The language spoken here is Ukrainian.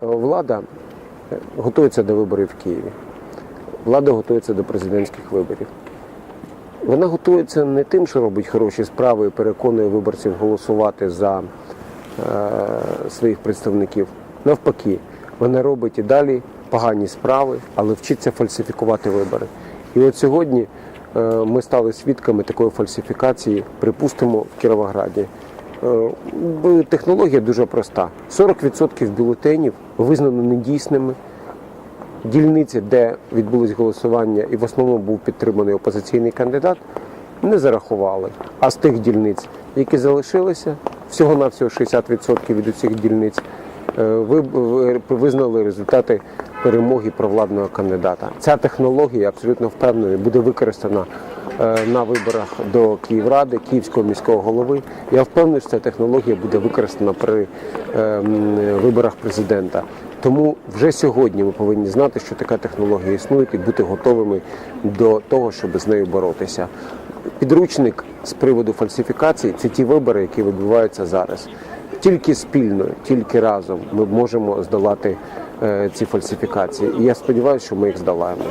Влада е, готується до виборів в Києві. Влада готується до президентських виборів. Вона готується не тим, що робить хороші справи і переконує виборців голосувати за е, своїх представників. Навпаки, вона робить і далі погані справи, але вчиться фальсифікувати вибори. І от сьогодні е, ми стали свідками такої фальсифікації, припустимо, в Кіровограді. Е, Технологія дуже проста: 40% бюлетенів визнано недійсними. Дільниці, де відбулось голосування, і в основному був підтриманий опозиційний кандидат, не зарахували. А з тих дільниць, які залишилися, всього-навсього 60% від усіх дільниць е, ви- ви- визнали результати перемоги провладного кандидата. Ця технологія абсолютно впевнений буде використана е, на виборах до Київради, Київського міського голови. Я впевнений, що ця технологія буде використана при е, виборах президента. Тому вже сьогодні ми повинні знати, що така технологія існує, і бути готовими до того, щоб з нею боротися. Підручник з приводу фальсифікації це ті вибори, які відбуваються зараз. Тільки спільно, тільки разом ми можемо здолати ці фальсифікації. І я сподіваюся, що ми їх здолаємо.